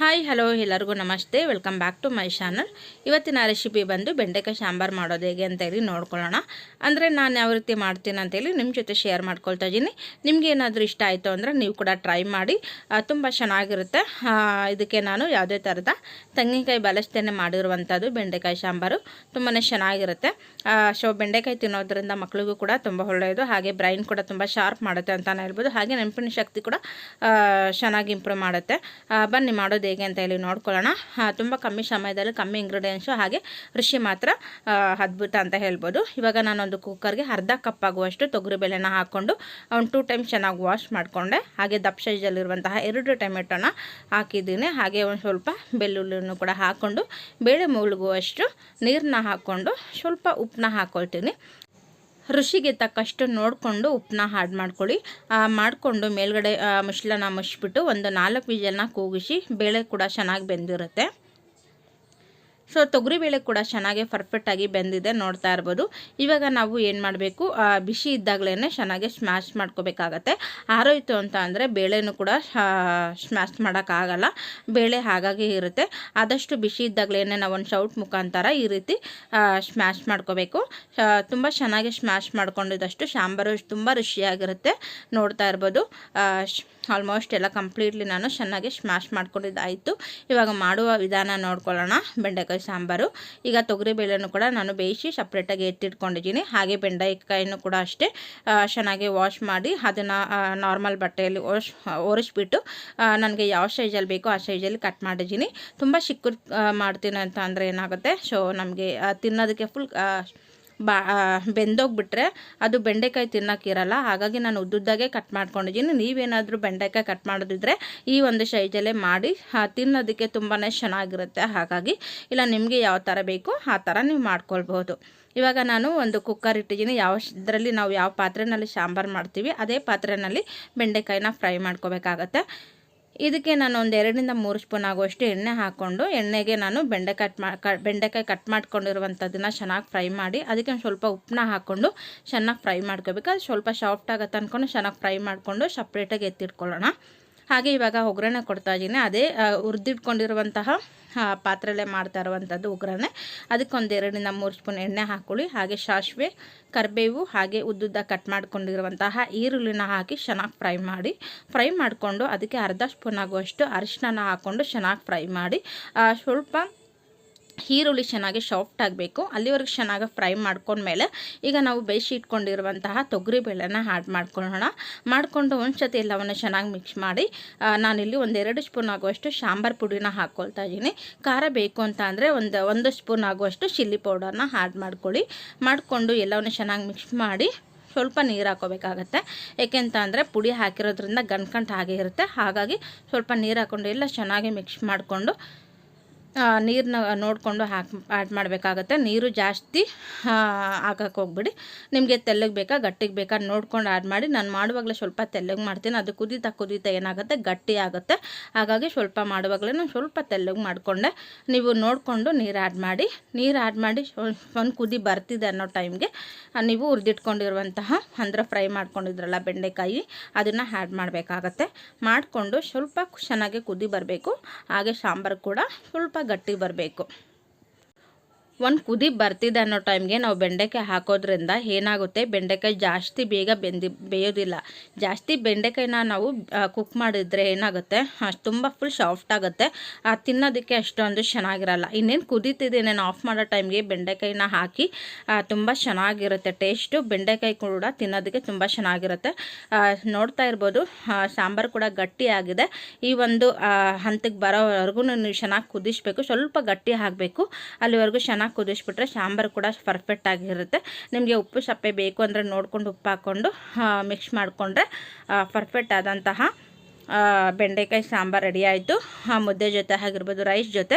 Hi hello ಎಲ್ಲರಿಗೂ ನಮಸ್ತೆ. Welcome back to my channel ಇವತ್ತಿನ ರೆಸಿಪಿ ಬಂದು ಬೆಂಡೆಕಾಯಿ ಸಾಂಬಾರು ಮಾಡೋದು ಹೇಗೆ ಅಂತೇಳಿ ನೋಡ್ಕೊಳ್ಳೋಣ. ಅಂದರೆ ನಾನು ಯಾವ ರೀತಿ ಮಾಡ್ತೀನಿ ಅಂತೇಳಿ ನಿಮ್ಮ ಜೊತೆ ಶೇರ್ ಮಾಡ್ಕೊಳ್ತಾ ಇದ್ದೀನಿ. ನಿಮ್ಗೆ ಏನಾದರೂ ಇಷ್ಟ ಆಯಿತು ಅಂದರೆ ನೀವು ಕೂಡ ಟ್ರೈ ಮಾಡಿ. ತುಂಬ ಚೆನ್ನಾಗಿರುತ್ತೆ. ಇದಕ್ಕೆ ನಾನು ಯಾವುದೇ ಥರದ ತೆಂಗಿನಕಾಯಿ ಬಳಸ್ತೇನೆ ಮಾಡಿರುವಂಥದ್ದು ಬೆಂಡೆಕಾಯಿ ಸಾಂಬಾರು. ತುಂಬಾ ಚೆನ್ನಾಗಿರುತ್ತೆ. ಸೊ ಬೆಂಡೆಕಾಯಿ ತಿನ್ನೋದ್ರಿಂದ ಮಕ್ಕಳಿಗೂ ಕೂಡ ತುಂಬ ಒಳ್ಳೆಯದು. ಹಾಗೆ ಬ್ರೈನ್ ಕೂಡ ತುಂಬ ಶಾರ್ಪ್ ಮಾಡುತ್ತೆ ಅಂತಲೇ ಹೇಳ್ಬೋದು. ಹಾಗೆ ನೆನಪಿನ ಶಕ್ತಿ ಕೂಡ ಚೆನ್ನಾಗಿ ಇಂಪ್ರೂವ್ ಮಾಡುತ್ತೆ. ಬನ್ನಿ ಮಾಡೋದು ಹೇಗೆ ಅಂತ ಹೇಳಿ ನೋಡ್ಕೊಳ್ಳೋಣ. ತುಂಬ ಕಮ್ಮಿ ಸಮಯದಲ್ಲಿ ಕಮ್ಮಿ ಇಂಗ್ರೀಡಿಯೆಂಟ್ಸು ಹಾಗೆ ಋಷಿ ಮಾತ್ರ ಅದ್ಭುತ ಅಂತ ಹೇಳ್ಬೋದು. ಇವಾಗ ನಾನೊಂದು ಕುಕ್ಕರ್ಗೆ ಅರ್ಧ ಕಪ್ ಆಗುವಷ್ಟು ತೊಗರಿಬೇಳೆನ ಹಾಕ್ಕೊಂಡು ಒಂದು ಟೂ ಟೈಮ್ ಚೆನ್ನಾಗಿ ವಾಶ್ ಮಾಡಿಕೊಂಡೆ. ಹಾಗೆ ದಪ್ಪ ಸೈಜಲ್ಲಿರುವಂತಹ ಎರಡು ಟೊಮೆಟೊನ ಹಾಕಿದ್ದೀನಿ. ಹಾಗೆ ಒಂದು ಸ್ವಲ್ಪ ಬೆಳ್ಳುಳ್ಳಿಯನ್ನು ಕೂಡ ಹಾಕ್ಕೊಂಡು, ಬೇಳೆ ಮುಳುಗುವಷ್ಟು ನೀರನ್ನ ಹಾಕ್ಕೊಂಡು ಸ್ವಲ್ಪ ಉಪ್ಪನ್ನ ಹಾಕ್ಕೊಳ್ತೀನಿ ರುಚಿಗೆ ತಕ್ಕಷ್ಟು ನೋಡಿಕೊಂಡು ಉಪ್ಪನ್ನ ಹಾಡು ಮಾಡ್ಕೊಳ್ಳಿ. ಮಾಡಿಕೊಂಡು ಮೇಲ್ಗಡೆ ಮುಶ್ಲನ ಮುಚ್ಚಿಬಿಟ್ಟು ಒಂದು ನಾಲ್ಕು ವಿಜಲ್ನ ಕೂಗಿಸಿ ಬೇಳೆ ಕೂಡ ಚೆನ್ನಾಗಿ ಬೆಂದಿರುತ್ತೆ. ಸೊ ತೊಗರಿಬೇಳೆ ಕೂಡ ಚೆನ್ನಾಗಿ ಪರ್ಫೆಕ್ಟಾಗಿ ಬೆಂದಿದೆ ನೋಡ್ತಾ ಇರ್ಬೋದು. ಇವಾಗ ನಾವು ಏನು ಮಾಡಬೇಕು? ಬಿಸಿ ಇದ್ದಾಗಲೇ ಚೆನ್ನಾಗಿ ಸ್ಮ್ಯಾಶ್ ಮಾಡ್ಕೋಬೇಕಾಗತ್ತೆ. ಆರೋಯಿತು ಅಂತ ಅಂದರೆ ಬೇಳೆನೂ ಕೂಡ ಸ್ಮ್ಯಾಶ್ ಮಾಡೋಕ್ಕಾಗಲ್ಲ ಬೇಳೆ ಹಾಗಾಗಿ ಇರುತ್ತೆ. ಆದಷ್ಟು ಬಿಸಿ ಇದ್ದಾಗಲೇ ನಾವು ಒಂದು ಶೌಟ್ ಮುಖಾಂತರ ಈ ರೀತಿ ಸ್ಮ್ಯಾಶ್ ಮಾಡ್ಕೋಬೇಕು. ತುಂಬ ಚೆನ್ನಾಗಿ ಸ್ಮ್ಯಾಶ್ ಮಾಡ್ಕೊಂಡಿದ್ದಷ್ಟು ಸಾಂಬಾರು ತುಂಬ ರುಚಿಯಾಗಿರುತ್ತೆ ನೋಡ್ತಾ ಇರ್ಬೋದು. ಆಲ್ಮೋಸ್ಟ್ ಎಲ್ಲ ಕಂಪ್ಲೀಟ್ಲಿ ನಾನು ಚೆನ್ನಾಗಿ ಸ್ಮ್ಯಾಶ್ ಮಾಡ್ಕೊಂಡಿದ್ದಾಯಿತು. ಇವಾಗ ಮಾಡುವ ವಿಧಾನ ನೋಡ್ಕೊಳ್ಳೋಣ. ಬೆಂಡೆಕಾಯಿ ಸಾಂಬಾರು. ಈಗ ತೊಗರಿಬೇಳೆನೂ ಕೂಡ ನಾನು ಬೇಯಿಸಿ ಸಪ್ರೇಟಾಗಿ ಎತ್ತಿಟ್ಕೊಂಡಿದ್ದೀನಿ. ಹಾಗೆ ಬೆಂಡೆಕಾಯಿನೂ ಕೂಡ ಅಷ್ಟೇ. ಚೆನ್ನಾಗಿ ವಾಶ್ ಮಾಡಿ ಅದನ್ನು ನಾರ್ಮಲ್ ಬಟ್ಟೆಯಲ್ಲಿ ವಾಶ್ ಒರೆಸ್ಬಿಟ್ಟು ನನಗೆ ಯಾವ ಸೈಜಲ್ಲಿ ಬೇಕೋ ಆ ಸೈಜಲ್ಲಿ ಕಟ್ ಮಾಡಿದ್ದೀನಿ. ತುಂಬ ಚಿಕ್ಕ ಮಾಡ್ತೀನಿ ಅಂತ ಅಂದರೆ ಏನಾಗುತ್ತೆ? ಸೊ ನಮಗೆ ತಿನ್ನೋದಕ್ಕೆ ಫುಲ್ ಬಾ ಬೆಂದೋಗ್ಬಿಟ್ರೆ ಅದು ಬೆಂಡೆಕಾಯಿ ತಿನ್ನೋಕ್ಕಿರಲ್ಲ ಹಾಗಾಗಿ ನಾನು ಉದ್ದುದ್ದಾಗೆ ಕಟ್ ಮಾಡ್ಕೊಂಡಿದ್ದೀನಿ. ನೀವೇನಾದರೂ ಬೆಂಡೆಕಾಯಿ ಕಟ್ ಮಾಡೋದಿದ್ರೆ ಈ ಒಂದು ಶೈಜಲ್ಲೇ ಮಾಡಿ ತಿನ್ನೋದಕ್ಕೆ ತುಂಬಾ ಚೆನ್ನಾಗಿರುತ್ತೆ. ಹಾಗಾಗಿ ಇಲ್ಲ, ನಿಮಗೆ ಯಾವ ಥರ ಬೇಕು ಆ ಥರ ನೀವು ಮಾಡ್ಕೊಳ್ಬೋದು ಇವಾಗ ನಾನು ಒಂದು ಕುಕ್ಕರ್ ಇಟ್ಟಿದ್ದೀನಿ. ಯಾವ, ಇದರಲ್ಲಿ ನಾವು ಯಾವ ಪಾತ್ರೆಯಲ್ಲಿ ಸಾಂಬಾರು ಮಾಡ್ತೀವಿ, ಅದೇ ಪಾತ್ರೆಯಲ್ಲಿ ಬೆಂಡೆಕಾಯಿನ ಫ್ರೈ ಮಾಡ್ಕೋಬೇಕಾಗತ್ತೆ. ಇದಕ್ಕೆ ನಾನು ಒಂದು ಎರಡರಿಂದ ಮೂರು ಸ್ಪೂನ್ ಆಗುವಷ್ಟು ಎಣ್ಣೆ ಹಾಕ್ಕೊಂಡು ಎಣ್ಣೆಗೆ ನಾನು ಬೆಂಡೆ ಕಟ್ ಕ, ಬೆಂಡೆಕಾಯಿ ಕಟ್ ಮಾಡ್ಕೊಂಡಿರುವಂಥದ್ದನ್ನು ಚೆನ್ನಾಗಿ ಫ್ರೈ ಮಾಡಿ ಅದಕ್ಕೆ ಒಂದು ಸ್ವಲ್ಪ ಉಪ್ಪನ್ನ ಹಾಕ್ಕೊಂಡು ಚೆನ್ನಾಗಿ ಫ್ರೈ ಮಾಡ್ಕೋಬೇಕು. ಅದು ಸ್ವಲ್ಪ ಸಾಫ್ಟ್ ಆಗುತ್ತೆ ಅಂದ್ಕೊಂಡು ಚೆನ್ನಾಗಿ ಫ್ರೈ ಮಾಡಿಕೊಂಡು ಸಪ್ರೇಟಾಗಿ ಎತ್ತಿಟ್ಕೊಳ್ಳೋಣ. ಹಾಗೆ ಇವಾಗ ಒಗ್ಗರಣೆ ಕೊಡ್ತಾ ಇದ್ದೀನಿ. ಅದೇ ಹುರಿದಿಟ್ಕೊಂಡಿರುವಂತಹ ಪಾತ್ರೆಲೆ ಮಾಡ್ತಾ ಇರುವಂಥದ್ದು ಒಗ್ಗರಣೆ ಅದಕ್ಕೊಂದು ಎರಡರಿಂದ ಮೂರು ಸ್ಪೂನ್ ಎಣ್ಣೆ ಹಾಕ್ಕೊಳ್ಳಿ ಹಾಗೆ ಸಾಸಿವೆ ಕರಿಬೇವು, ಹಾಗೆ ಉದ್ದುದ್ದ ಕಟ್ ಮಾಡ್ಕೊಂಡಿರುವಂತಹ ಈರುಳ್ಳಿನ ಹಾಕಿ ಚೆನ್ನಾಗಿ ಫ್ರೈ ಮಾಡಿ. ಫ್ರೈ ಮಾಡಿಕೊಂಡು ಅದಕ್ಕೆ ಅರ್ಧ ಸ್ಪೂನ್ ಆಗುವಷ್ಟು ಅರಿಶಿನ ಹಾಕ್ಕೊಂಡು ಚೆನ್ನಾಗಿ ಫ್ರೈ ಮಾಡಿ. ಸ್ವಲ್ಪ ಈರುಳ್ಳಿ ಚೆನ್ನಾಗಿ ಸಾಫ್ಟ್ ಆಗಬೇಕು. ಅಲ್ಲಿವರೆಗೆ ಚೆನ್ನಾಗಿ ಫ್ರೈ ಮಾಡ್ಕೊಂಡ್ಮೇಲೆ ಈಗ ನಾವು ಬೇಯಿಸಿ ಇಟ್ಕೊಂಡಿರುವಂತಹ ತೊಗರಿ ಬೇಳೆನ ಆ್ಯಡ್ ಮಾಡ್ಕೊಳ್ಳೋಣ. ಮಾಡಿಕೊಂಡು ಒಂದು ಸತಿ ಎಲ್ಲವನ್ನು ಚೆನ್ನಾಗಿ ಮಿಕ್ಸ್ ಮಾಡಿ ನಾನಿಲ್ಲಿ ಒಂದೆರಡು ಸ್ಪೂನ್ ಆಗುವಷ್ಟು ಸಾಂಬಾರು ಪುಡಿನ ಹಾಕ್ಕೊಳ್ತಾ ಇದ್ದೀನಿ. ಖಾರ ಬೇಕು ಅಂತ ಅಂದರೆ ಒಂದು ಒಂದು ಸ್ಪೂನ್ ಆಗುವಷ್ಟು ಚಿಲ್ಲಿ ಪೌಡರ್ನ ಆ್ಯಡ್ ಮಾಡ್ಕೊಳ್ಳಿ. ಮಾಡಿಕೊಂಡು ಎಲ್ಲವನ್ನು ಚೆನ್ನಾಗಿ ಮಿಕ್ಸ್ ಮಾಡಿ ಸ್ವಲ್ಪ ನೀರು ಹಾಕೋಬೇಕಾಗತ್ತೆ. ಏಕೆಂತ ಅಂದರೆ ಪುಡಿ ಹಾಕಿರೋದ್ರಿಂದ ಗನ್ಕಂಟು ಹಾಗೆ ಇರುತ್ತೆ. ಹಾಗಾಗಿ ಸ್ವಲ್ಪ ನೀರು ಹಾಕ್ಕೊಂಡು ಎಲ್ಲ ಚೆನ್ನಾಗಿ ಮಿಕ್ಸ್ ಮಾಡಿಕೊಂಡು ನೀರನ್ನ ನೋಡಿಕೊಂಡು ಹಾಕಿ ಆ್ಯಡ್ ಮಾಡಬೇಕಾಗತ್ತೆ. ನೀರು ಜಾಸ್ತಿ ಹಾಕಕ್ಕೆ ಹೋಗ್ಬಿಡಿ. ನಿಮಗೆ ತೆಲ್ಲಗೆ ಬೇಕಾ, ಗಟ್ಟಿಗೆ ಬೇಕಾ ನೋಡ್ಕೊಂಡು ಆ್ಯಡ್ ಮಾಡಿ. ನಾನು ಮಾಡುವಾಗಲೇ ಸ್ವಲ್ಪ ತೆಲ್ಲಗೆ ಮಾಡ್ತೀನಿ. ಅದು ಕುದೀತಾ ಕುದೀತಾ ಏನಾಗುತ್ತೆ, ಗಟ್ಟಿ ಆಗುತ್ತೆ. ಹಾಗಾಗಿ ಸ್ವಲ್ಪ ಮಾಡುವಾಗಲೇ ನಾನು ಸ್ವಲ್ಪ ತೆಲ್ಲಗೆ ಮಾಡಿಕೊಂಡೆ. ನೀವು ನೋಡಿಕೊಂಡು ನೀರು ಆ್ಯಡ್ ಮಾಡಿ. ನೀರು ಆ್ಯಡ್ ಮಾಡಿ ಒಂದು ಕುದಿ ಬರ್ತಿದೆ ಅನ್ನೋ ಟೈಮ್ಗೆ ನೀವು ಉರಿದಿಟ್ಕೊಂಡಿರುವಂತಹ ಅಂದರೆ ಫ್ರೈ ಮಾಡ್ಕೊಂಡಿದ್ರಲ್ಲ ಬೆಂಡೆಕಾಯಿ, ಅದನ್ನು ಆ್ಯಡ್ ಮಾಡಬೇಕಾಗತ್ತೆ. ಮಾಡಿಕೊಂಡು ಸ್ವಲ್ಪ ಚೆನ್ನಾಗಿ ಕುದಿ ಬರಬೇಕು. ಹಾಗೆ ಸಾಂಬಾರು ಕೂಡ ಸ್ವಲ್ಪ ಗಟ್ಟಿಗೆ ಬರಬೇಕು. ಒಂದು ಕುದಿ ಬರ್ತಿದೆ ಅನ್ನೋ ಟೈಮ್ಗೆ ನಾವು ಬೆಂಡೆಕಾಯಿ ಹಾಕೋದ್ರಿಂದ ಏನಾಗುತ್ತೆ? ಬೆಂಡೆಕಾಯಿ ಜಾಸ್ತಿ ಬೇಗ ಬೆಂದಿ ಬೇಯೋದಿಲ್ಲ. ಜಾಸ್ತಿ ಬೆಂಡೆಕಾಯಿನ ನಾವು ಕುಕ್ ಮಾಡಿದ್ರೆ ಏನಾಗುತ್ತೆ? ತುಂಬ ಫುಲ್ ಸಾಫ್ಟ್ ಆಗುತ್ತೆ. ತಿನ್ನೋದಕ್ಕೆ ಅಷ್ಟೊಂದು ಚೆನ್ನಾಗಿರಲ್ಲ. ಇನ್ನೇನು ಕುದೀತಿದೆ ನಾನು ಆಫ್ ಮಾಡೋ ಟೈಮ್ಗೆ ಬೆಂಡೆಕಾಯಿನ ಹಾಕಿ ತುಂಬ ಚೆನ್ನಾಗಿರುತ್ತೆ. ಟೇಸ್ಟು ಬೆಂಡೆಕಾಯಿ ಕೂಡ ತಿನ್ನೋದಕ್ಕೆ ತುಂಬ ಚೆನ್ನಾಗಿರುತ್ತೆ. ನೋಡ್ತಾ ಇರ್ಬೋದು ಸಾಂಬಾರು ಕೂಡ ಗಟ್ಟಿಯಾಗಿದೆ ಈ ಒಂದು ಹಂತಕ್ಕೆ ಬರೋವರೆಗೂ ನೀವು ಚೆನ್ನಾಗಿ ಕುದಿಸ್ಬೇಕು. ಸ್ವಲ್ಪ ಗಟ್ಟಿ ಹಾಕಬೇಕು. ಅಲ್ಲಿವರೆಗೂ ಚೆನ್ನಾಗಿ ಚೆನ್ನಾಗಿ ಕುದಿಸ್ಬಿಟ್ರೆ ಸಾಂಬಾರು ಕೂಡ ಪರ್ಫೆಕ್ಟ್ ಆಗಿರುತ್ತೆ. ನಿಮಗೆ ಉಪ್ಪು ಸಪ್ಪೆ ಬೇಕು ಅಂದರೆ ನೋಡ್ಕೊಂಡು ಉಪ್ಪು ಹಾಕ್ಕೊಂಡು ಮಿಕ್ಸ್ ಮಾಡಿಕೊಂಡ್ರೆ ಪರ್ಫೆಕ್ಟ್ ಆದಂತಹ ಬೆಂಡೆಕಾಯಿ ಸಾಂಬಾರು ರೆಡಿ ಆಯಿತು. ಮುದ್ದೆ ಜೊತೆ ಆಗಿರ್ಬೋದು ರೈಸ್ ಜೊತೆ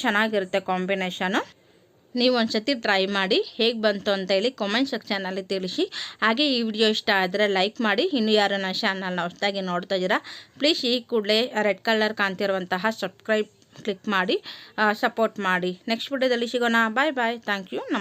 ಚೆನ್ನಾಗಿರುತ್ತೆ ಕಾಂಬಿನೇಷನು ನೀವು ಒಂದು ಸತಿ ಟ್ರೈ ಮಾಡಿ ಹೇಗೆ ಬಂತು ಅಂತ ಹೇಳಿ ಕಾಮೆಂಟ್ ಸೆಕ್ಷನಲ್ಲಿ ತಿಳಿಸಿ. ಹಾಗೆ ಈ ವಿಡಿಯೋ ಇಷ್ಟ ಆದರೆ ಲೈಕ್ ಮಾಡಿ. ಇನ್ನು ಯಾರು ನನ್ನ ಚಾನಲ್ನ ಹೊಸದಾಗಿ ನೋಡ್ತಾ ಇದ್ದೀರಾ ಪ್ಲೀಸ್ ಈ ಕೂಡಲೇ ರೆಡ್ ಕಲರ್ ಕಾಣ್ತಿರುವಂತಹ ಸಬ್ಸ್ಕ್ರೈಬ್ ಕ್ಲಿಕ್ ಮಾಡಿ ಸಪೋರ್ಟ್ ಮಾಡಿ. ನೆಕ್ಸ್ಟ್ ವಿಡಿಯೋದಲ್ಲಿ ಸಿಗೋಣ. ಬಾಯ್ ಬಾಯ್ ಥ್ಯಾಂಕ್ ಯು ನಮಸ್ತೆ